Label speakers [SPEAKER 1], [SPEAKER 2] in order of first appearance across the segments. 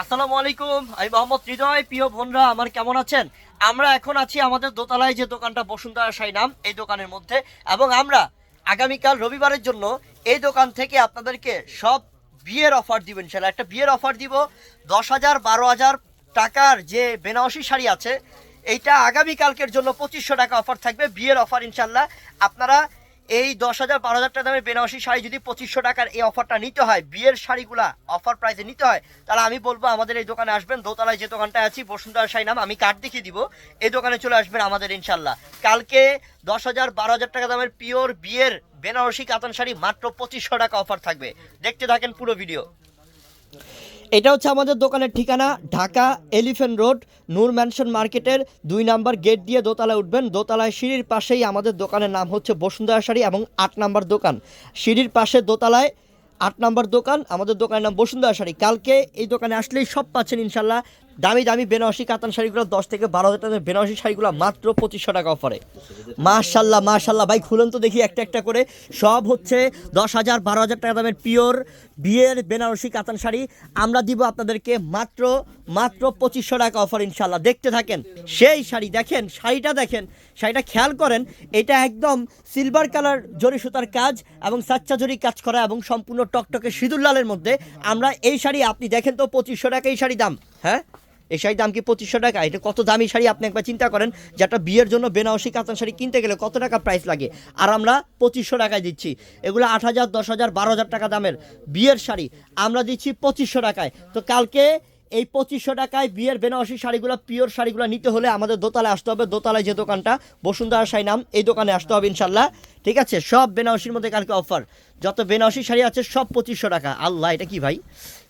[SPEAKER 1] আসসালামু আলাইকুম, আমি মোহাম্মদ হৃদয়, প্রিয় বোনরা, আমার কেমন আছেন? আমরা এখন আছি আমাদের দোতলায় যে দোকানটা বসুন্ধরা সাই নাম, এই দোকানের মধ্যে। এবং আমরা আগামীকাল রবিবারের জন্য এই দোকান থেকে আপনাদেরকে সব বিয়ের অফার দিব ইনশাল্লাহ একটা বিয়ের অফার দিব, দশ হাজার, বারো হাজার টাকার যে বেনারসি শাড়ি আছে, এইটা আগামীকালকের জন্য পঁচিশশো টাকা অফার থাকবে, বিয়ের অফার ইনশাল্লাহ আপনারা এই দশ হাজার বারো হাজার টাকা দামের বেনারসি শাড়ি যদি পঁচিশশো টাকার এই অফারটা নিতে হয়, বিয়ের শাড়িগুলা অফার প্রাইসে নিতে হয়, তাহলে আমি বলব আমাদের এই দোকানে আসবেন, দোতলায় যে দোকানটা আছি, বসুন্ধরা শাড়ি নাম, আমি কার্ড দেখিয়ে দিব, এই দোকানে চলে আসবেন আমাদের ইনশাল্লাহ কালকে দশ হাজার বারো হাজার টাকা দামের পিওর বিয়ের বেনারসি কাতান শাড়ি মাত্র পঁচিশশো টাকা অফার থাকবে। দেখতে থাকেন পুরো ভিডিও এটা হচ্ছে আমাদের দোকানের ঠিকানা, Dhaka elephant road, Noor mansion মার্কেটের দুই নাম্বার গেট দিয়ে দোতলায় উঠবেন। দোতলায় সিঁড়ির পাশেই আমাদের দোকানের নাম হচ্ছে বসুন্ধরা শাড়ি এবং আট নাম্বার দোকান। সিঁড়ির পাশে দোতলায় আট নাম্বার দোকান, আমাদের দোকানের নাম বসুন্ধরা শাড়ি কালকে এই দোকানে আসলেই সব পাচ্ছেন ইনশাল্লাহ। দামি দামি বেনারসি কাতান শাড়িগুলো দশ থেকে বারো হাজার টাকা বেনারসি শাড়িগুলো মাত্র পঁচিশশো টাকা অফারে মাশাল্লাহ মাশাল্লাহ। ভাই, খুলুন তো দেখি একটা একটা করে। সব হচ্ছে দশ হাজার, বারো হাজার টাকা দামের পিওর বিয়ের বেনারসি কাতান শাড়ি। আমরা দিব আপনাদেরকে মাত্র মাত্র পঁচিশশো টাকা অফার ইনশাল্লাহ। দেখতে থাকেন, সেই শাড়ি দেখেন, শাড়িটা দেখেন, শাড়িটা খেয়াল করেন, এটা একদম সিলভার কালার জরি সুতার কাজ এবং সাচ্চা জরি কাজ করা এবং সম্পূর্ণ টকটকে সিঁদুর লালের মধ্যে। আমরা এই শাড়ি, আপনি দেখেন তো পঁচিশশো টাকা এই শাড়ি দাম। হ্যাঁ? এই শাড়ির দাম কি পঁচিশশো টাকা? এটা কত দামি শাড়ি আপনি একবার চিন্তা করেন। যে একটা বিয়ের জন্য বেনারসি কাঁচা শাড়ি কিনতে গেলে কত টাকা প্রাইস লাগে? আর আমরা পঁচিশশো টাকায় দিচ্ছি। এগুলো আট হাজার, দশ হাজার, বারো হাজার টাকা দামের বিয়ের শাড়ি। আমরা দিচ্ছি পঁচিশশো টাকায়। তো কালকে এই পঁচিশশো টাকায় বিয়ের বেনারসি শাড়িগুলো, পিওর শাড়িগুলো নিতে হলে আমাদের দোতলায় আসতে হবে। দোতলায় যে দোকানটা, বসুন্ধরা শাড়ি নাম, এই দোকানে আসতে হবে ইনশাল্লাহ। ঠিক আছে? সব বেনারসির মধ্যে কালকে অফার যত বেনারসি শাড়ি আছে, সব পঁচিশশো টাকা। আল্লাহ, এটা কি ভাই?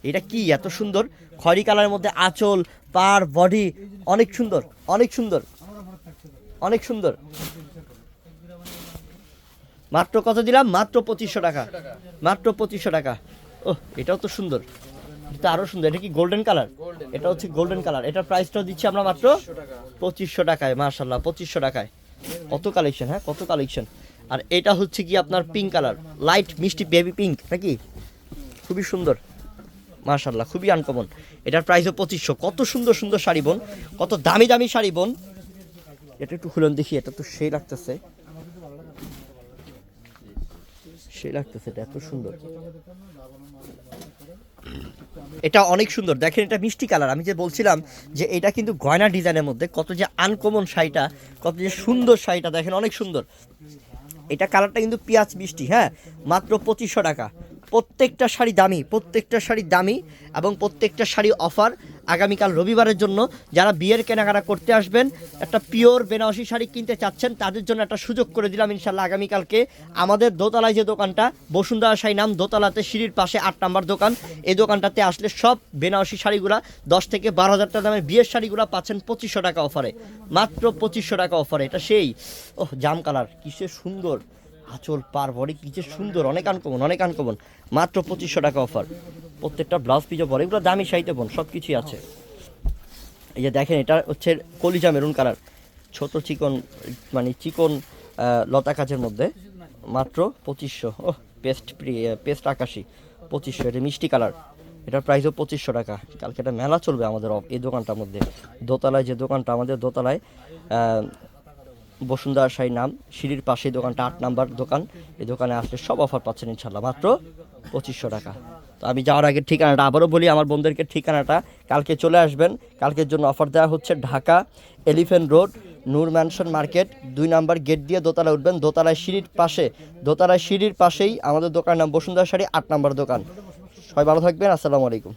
[SPEAKER 1] এটা কি এত সুন্দর? খয়রি কালারের মধ্যে আঁচল, পার বডি অনেক সুন্দর অনেক সুন্দর অনেক সুন্দর। মাত্র কত দিলাম? মাত্র পঁচিশশো টাকা। মাত্র পঁচিশশো টাকা। ও এটাও তো সুন্দর। এটা আরও সুন্দর এটা কি গোল্ডেন কালার এটা হচ্ছে গোল্ডেন কালার এটার প্রাইসটাও দিচ্ছি আমরা মাত্র পঁচিশশো টাকায় মার্শাল্লাহ পঁচিশশো টাকায়। কত কালেকশন হ্যাঁ? কত কালেকশন আর এটা হচ্ছে কি আপনার পিঙ্ক কালার লাইট মিষ্টি বেবি পিঙ্ক নাকি? খুবই সুন্দর মার্শাল্লাহ খুবই আনকমন এটার প্রাইসও পঁচিশশো। কত সুন্দর সুন্দর শাড়ি বোন কত দামি দামি শাড়ি বোন। এটা একটু খুলুন দেখি এটা তো সেই লাগতেছে। সেই লাগতেছে, এটা এত সুন্দর। এটা অনেক সুন্দর। দেখেন এটা মিষ্টি কালার। আমি যে বলছিলাম যে এটা কিন্তু গয়না ডিজাইনের মধ্যে কত যে আনকমন শাড়িটা, কত যে সুন্দর শাড়িটা, দেখেন অনেক সুন্দর। এটা কালারটা কিন্তু পেঁয়াজ মিষ্টি হ্যাঁ? মাত্র পঁচিশশো টাকা। প্রত্যেকটা শাড়ি দামি, প্রত্যেকটা শাড়ি দামি এবং প্রত্যেকটা শাড়ি অফার। আগামীকাল রবিবারের জন্য যারা বিয়ের কেনাকাটা করতে আসবেন, একটা পিওর বেনারসি শাড়ি কিনতে চাচ্ছেন, তাদের জন্য একটা সুযোগ করে দিলাম ইনশাল্লাহ আগামীকালকে। আমাদের দোতলায় যে দোকানটা, বসুন্ধরা শাড়ি নাম দোতলাতে সিঁড়ির পাশে আট নাম্বার দোকান, এই দোকানটাতে আসলে সব বেনারসি শাড়িগুলা, দশ থেকে বারো হাজার টাকা দামের বিয়ের শাড়িগুলো পাচ্ছেন পঁচিশশো টাকা অফারে। মাত্র পঁচিশশো টাকা অফারে, এটা সেই। ওহ, জাম কালার কিসে সুন্দর। আঁচল পার বডি, কি যে সুন্দর, অনেক আনকমন অনেক আনকমন মাত্র পঁচিশশো টাকা অফার। প্রত্যেকটা ব্লাউজ পিজও পরে এগুলো দামি সাইতে বোন সব কিছুই আছে। এই যে দেখেন, এটা হচ্ছে কলিজা মেরুন কালার। ছোট চিকন মানে চিকন লতা কাজের মধ্যে। মাত্র পঁচিশশো। ও পেস্ট পেস্ট আকাশি। পঁচিশশো, এটা মিষ্টি কালার। এটার প্রাইসও পঁচিশশো টাকা। কালকে একটা মেলা চলবে আমাদের এই দোকানটার মধ্যে। দোতলায় যে দোকানটা, আমাদের দোতলায় বসুন্ধরা শাড়ি নাম, সিঁড়ির পাশে দোকানটা, আট নাম্বার দোকান। এই দোকানে আসলে সব অফার পাচ্ছেন ইনশাল্লাহ মাত্র পঁচিশশো টাকা। তো আমি যাওয়ার আগে ঠিকানাটা আবারও বলি, আমার বন্ধুদেরকে ঠিকানাটা। কালকে চলে আসবেন। কালকের জন্য অফার দেওয়া হচ্ছে Dhaka elephant road Noor mansion market দুই নাম্বার গেট দিয়ে দোতলায় উঠবেন। দোতলায় সিঁড়ির পাশে, দোতলায় সিঁড়ির পাশেই আমাদের দোকানের নাম বসুন্ধরা শাড়ি, আট নাম্বার দোকান। সবাই ভালো থাকবেন। আসসালামু আলাইকুম।